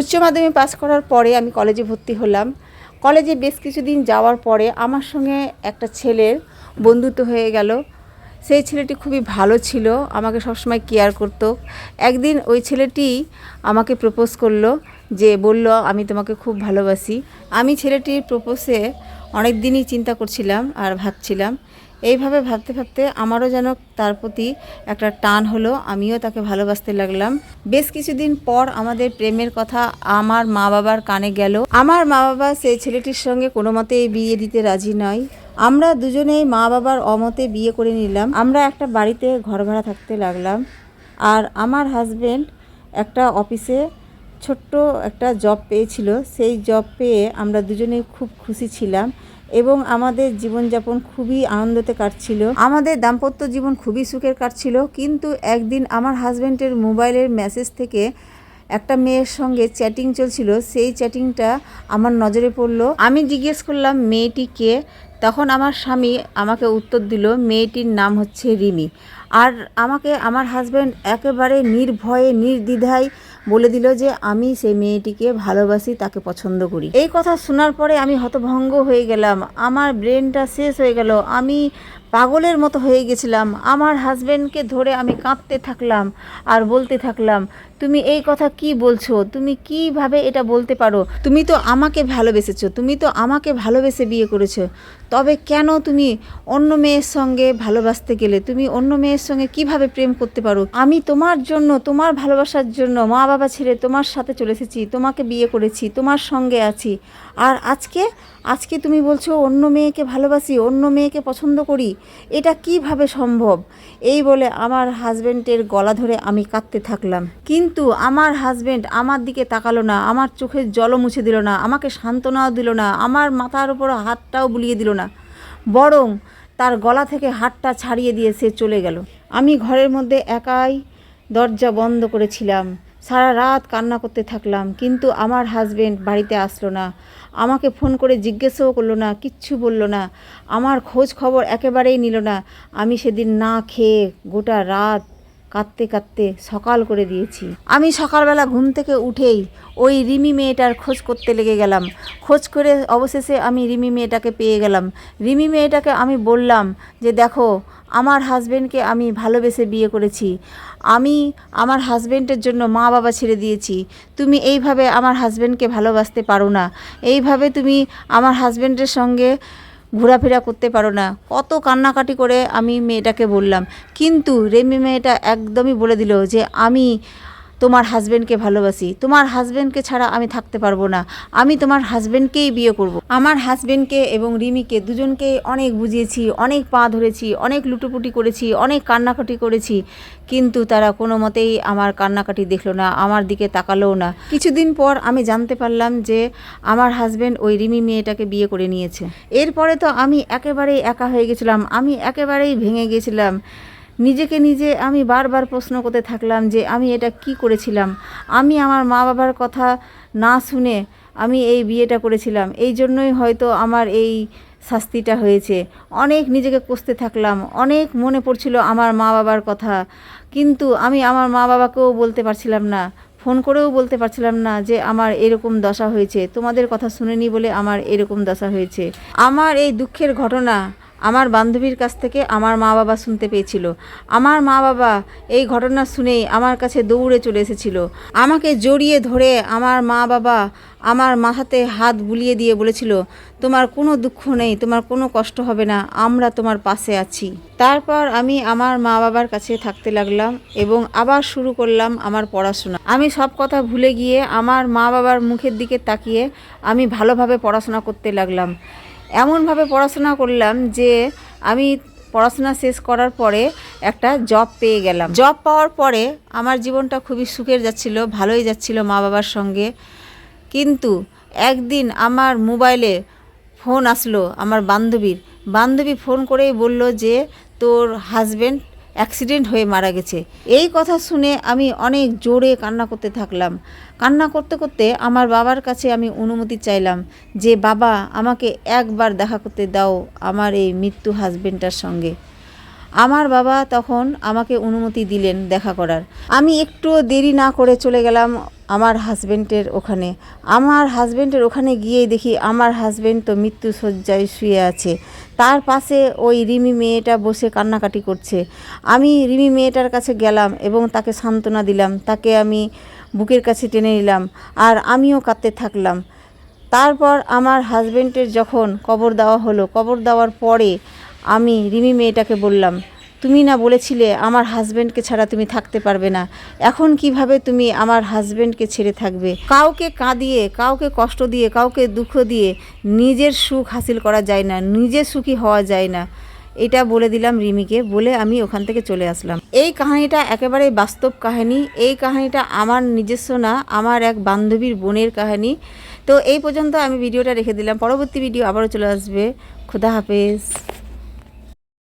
উচ্চ মাধ্যমিক পাস করার পরে আমি কলেজে ভর্তি হলাম। কলেজে বেশ কিছুদিন যাওয়ার পরে আমার সঙ্গে একটা ছেলের বন্ধুত্ব হয়ে গেল। সেই ছেলেটি খুবই ভালো ছিল, আমাকে সবসময় কেয়ার করতো। একদিন ওই ছেলেটি আমাকে প্রপোজ করল যে, বলল, আমি তোমাকে খুব ভালোবাসি। আমি ছেলেটির প্রপোজে অনেক দিনই চিন্তা করছিলাম আর ভাবছিলাম এইভাবে ভাবতে ভাবতে আমারও যেন তার প্রতি একটা টান হলো, আমিও তাকে ভালোবাসতে লাগলাম। বেশ কিছুদিন পর আমাদের প্রেমের কথা আমার মা বাবার কানে গেল। আমার মা বাবা সেই ছেলেটির সঙ্গে কোনো মতেই বিয়ে দিতে রাজি নয়। আমরা দুজনেই মা বাবার অমতে বিয়ে করে নিলাম। আমরা একটা বাড়িতে ঘর ভাড়া থাকতে লাগলাম। আর আমার হাজবেন্ড একটা অফিসে ছোট্ট একটা জব পেয়েছিল। সেই জব পেয়ে আমরা দুজনেই খুব খুশি ছিলাম। এবং আমাদের জীবনযাপন খুবই আনন্দতে কাটছিল। আমাদের দাম্পত্য জীবন খুবই সুখের কাটছিল, কিন্তু একদিন আমার হাজব্যান্ডের মোবাইলের মেসেজ থেকে একটা মেয়ের সঙ্গে চ্যাটিং চলছিল। সেই চ্যাটিংটা আমার নজরে পড়ল। আমি জিজ্ঞেস করলাম, মেয়েটি কে? তখন আমার স্বামী আমাকে উত্তর দিল, মেয়েটির নাম হচ্ছে রিমি। আর আমাকে, আমার হাজব্যান্ড একেবারে নির্ভয়ে, নির্দ্বিধায় বলে দিল যে আমি সেই মেয়েটিকে ভালোবাসি, তাকে পছন্দ করি। এই কথা শোনার পরে আমি হতভঙ্গ হয়ে গেলাম। আমার ব্রেনটা শেষ হয়ে গেল। আমি পাগলের মতো হয়ে গেছিলাম। আমার হাজব্যান্ডকে ধরে আমি কাঁদতে থাকলাম আর বলতে থাকলাম তুমি এই কথা কি বলছো? তুমি কীভাবে এটা বলতে পারো? তুমি তো আমাকে ভালোবেসেছো, তুমি তো আমাকে ভালোবেসে বিয়ে করেছ। তবে কেন তুমি অন্য মেয়ের সঙ্গে ভালোবাসতে গেলে? তুমি অন্য মেয়ের সঙ্গে কীভাবে প্রেম করতে পারো? আমি তোমার জন্য, তোমার ভালোবাসার জন্য মা বাবা ছেড়ে তোমার সাথে চলে এসেছি, তোমাকে বিয়ে করেছি, তোমার সঙ্গে আছি। আর আজকে আজকে তুমি বলছো অন্য মেয়েকে ভালোবাসি, অন্য মেয়েকে পছন্দ করি। এটা কীভাবে সম্ভব? এই বলে আমার হাজবেন্ডের গলা ধরে আমি কাঁদতে থাকলাম। কিন্তু আমার হাজবেন্ড আমার দিকে তাকালো না, আমার চোখের জলও মুছে দিল না, আমাকে সান্ত্বনাও দিল না, আমার মাথার উপর হাতটাও বুলিয়ে দিল না। বরং তার গলা থেকে হাতটা ছাড়িয়ে দিয়ে সে চলে গেল। আমি ঘরের মধ্যে একাই দরজা বন্ধ করেছিলাম, সারা রাত কান্না করতে থাকলাম, কিন্তু আমার হাজবেন্ড বাড়িতে আসলো না। আমাকে ফোন করে জিজ্ঞেসও করল না, কিচ্ছু বলল না। আমার খোঁজ খবর একেবারেই নিল না। আমি সেদিন না খেয়ে গোটা রাত কাঁদতে কাঁদতে সকাল করে দিয়েছি। আমি সকালবেলা ঘুম থেকে উঠেই ওই রিমি মেয়েটার খোঁজ করতে লেগে গেলাম। খোঁজ করে অবশেষে আমি রিমি মেয়েটাকে পেয়ে গেলাম। রিমি মেয়েটাকে আমি বললাম যে, দেখো, আমার হাজবেন্ডকে আমি ভালোবেসে বিয়ে করেছি। আমি আমার হাজবেন্ডের জন্য মা বাবা ছেড়ে দিয়েছি। তুমি এইভাবে আমার হাজবেন্ডকে ভালোবাসতে পারো না। এইভাবে তুমি আমার হাজবেন্ডের সঙ্গে ঘোরাফেরা করতে পারো না। কত কান্নাকাটি করে আমি মেয়েটাকে বললাম। কিন্তু রেমি মেয়েটা একদমই বলে দিল যে, আমি তোমার হাজবেন্ডকে ভালোবাসি। তোমার হাজবেন্ডকে ছাড়া আমি থাকতে পারব না। আমি তোমার হাজবেন্ডকেই বিয়ে করব। আমার হাজবেন্ডকে এবং রিমিকে দুজনকে অনেক বুঝিয়েছি, অনেক পা ধরেছি, অনেক লুটোপুটি করেছি, অনেক কান্নাকাটি করেছি। কিন্তু তারা কোনো মতেই আমার কান্নাকাটি দেখল না, আমার দিকে তাকালোও না। কিছুদিন পর আমি জানতে পারলাম যে আমার হাজবেন্ড ওই রিমি মেয়েটাকে বিয়ে করে নিয়েছে। এরপরে তো আমি একেবারেই একা হয়ে গেছিলাম, আমি একেবারেই ভেঙে গেছিলাম। নিজেকে নিজে আমি বারবার প্রশ্ন করতে থাকলাম যে আমি এটা কি করেছিলাম? আমি আমার মা বাবার কথা না শুনে আমি এই বিয়েটা করেছিলাম। এই জন্যই হয়তো আমার এই শাস্তিটা হয়েছে। অনেক নিজেকে কষতে থাকলাম, অনেক মনে পড়ছিল আমার মা বাবার কথা। কিন্তু আমি আমার মা বাবাকেও বলতে পারছিলাম না, ফোন করেও বলতে পারছিলাম না যে আমার এরকম দশা হয়েছে। তোমাদের কথা শুনেনি বলে আমার এরকম দশা হয়েছে। আমার এই দুঃখের ঘটনা আমার বান্ধবীর কাছ থেকে আমার মা বাবা শুনতে পেয়েছিল। আমার মা বাবা এই ঘটনা শুনেই আমার কাছে দৌড়ে চলে এসেছিল। আমাকে জড়িয়ে ধরে আমার মা বাবা আমার মাথাতে হাত বুলিয়ে দিয়ে বলেছিল, তোমার কোনো দুঃখ নেই, তোমার কোনো কষ্ট হবে না, আমরা তোমার পাশে আছি। তারপর আমি আমার মা বাবার কাছে থাকতে লাগলাম এবং আবার শুরু করলাম আমার পড়াশোনা। আমি সব কথা ভুলে গিয়ে আমার মা বাবার মুখের দিকে তাকিয়ে আমি ভালোভাবে পড়াশোনা করতে লাগলাম। এমনভাবে পড়াশোনা করলাম যে আমি পড়াশোনা শেষ করার পরে একটা জব পেয়ে গেলাম। জব পাওয়ার পরে আমার জীবনটা খুবই সুখের যাচ্ছিল, ভালোই যাচ্ছিল মা বাবার সঙ্গে। কিন্তু একদিন আমার মোবাইলে ফোন আসলো আমার বান্ধবীর। বান্ধবী ফোন করেই বলল যে, তোর হাজবেন্ড অ্যাক্সিডেন্ট হয়ে মারা গেছে। এই কথা শুনে আমি অনেক জোরে কান্না করতে থাকলাম। কান্না করতে করতে আমার বাবার কাছে আমি অনুমতি চাইলাম যে, বাবা, আমাকে একবার দেখা করতে দাও আমার এই মৃত্যু হাজবেন্ডটার সঙ্গে। আমার বাবা তখন আমাকে অনুমতি দিলেন দেখা করার। আমি একটু দেরি না করে চলে গেলাম। আমার হাজবেন্ডের ওখানে। আমার হাজবেন্ডের ওখানে গিয়ে দেখি আমার হাজব্যান্ড তো মৃত্যু শয্যায় শুয়ে আছে। তার পাশে ওই রিমি মেয়েটা বসে কান্নাকাটি করছে। আমি রিমি মেয়েটার কাছে গেলাম এবং তাকে সান্ত্বনা দিলাম, তাকে আমি বুকের কাছে টেনে নিলাম আর আমিও কাঁদতে থাকলাম। তারপর আমার হাজব্যান্ডের যখন কবর দেওয়া হলো, কবর দেওয়ার পরে আমি রিমি মেয়েটাকে বললাম তুমি না বলেছিলে আমার হাজবেন্ডকে ছাড়া তুমি থাকতে পারবে না। এখন কীভাবে তুমি আমার হাজবেন্ডকে ছেড়ে থাকবে? কাউকে কাঁদিয়ে, কাউকে কষ্ট দিয়ে, কাউকে দুঃখ দিয়ে নিজের সুখ হাসিল করা যায় না, নিজে সুখী হওয়া যায় না। এটা বলে দিলাম রিমিকে, বলে আমি ওখান থেকে চলে আসলাম। এই কাহিনীটা একেবারে বাস্তব কাহিনী, এই কাহিনীটা আমার নিজস্ব না, আমার এক বান্ধবীর বোনের কাহিনী। তো এই পর্যন্ত আমি ভিডিওটা রেখে দিলাম, পরবর্তী ভিডিও আবারও চলে আসবে। খুদা হাফেজ।